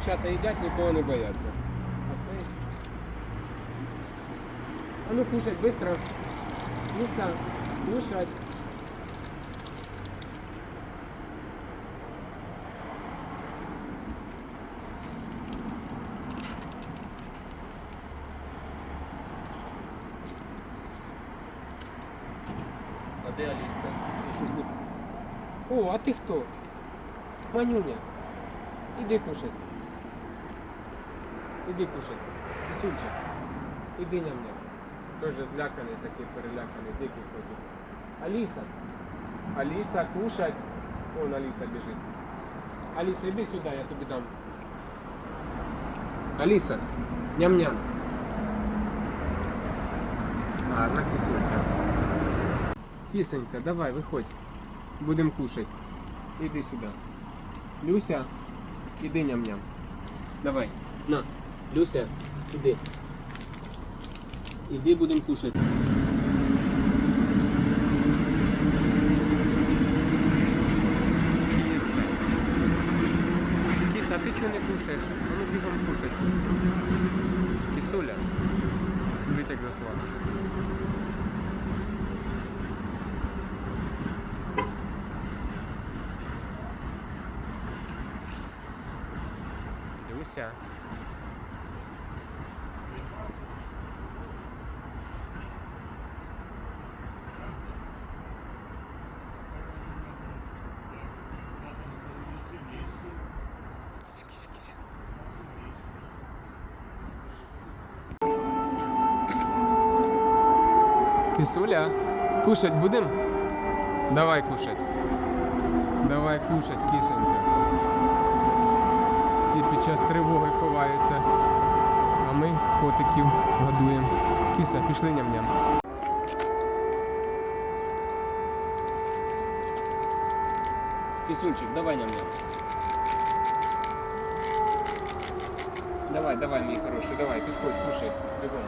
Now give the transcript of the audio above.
дівчата їдять, нікого не бояться. А цей. А ну кушать, швидко. Ліса, кушать. А де Аліска? Я щось не... О, а ти хто? Манюня. Іди кушай. Іди кушай. Кисульчик. Іди ням-ням. Тоже зляканий, такий переляканий, дикий ходить. Аліса. Аліса, кушать. Вон Аліса біжить. Аліса, іди сюди, я тобі дам. Аліса, ням-ням. Гарна кисулька. Кисонька, давай, виходь. Будем кушать. Іди сюди. Люся, іди ням-ням. Давай. На. Люся, іди. Іди будем кушать. Кіса. Кіса, а ти чого не кушаєш? А ну бігом кушать. Кісуля. Сидить як засват. Люся. Кисуля, кушать будем? Давай кушать. Давай кушать, кисонька. Всі під час тривоги ховаються. А ми котиків годуємо. Кіса, пішли ням-ням. Кисульчик, давай ням-ням. Давай, давай, мій хороший, давай, підходь, кушай, бігом.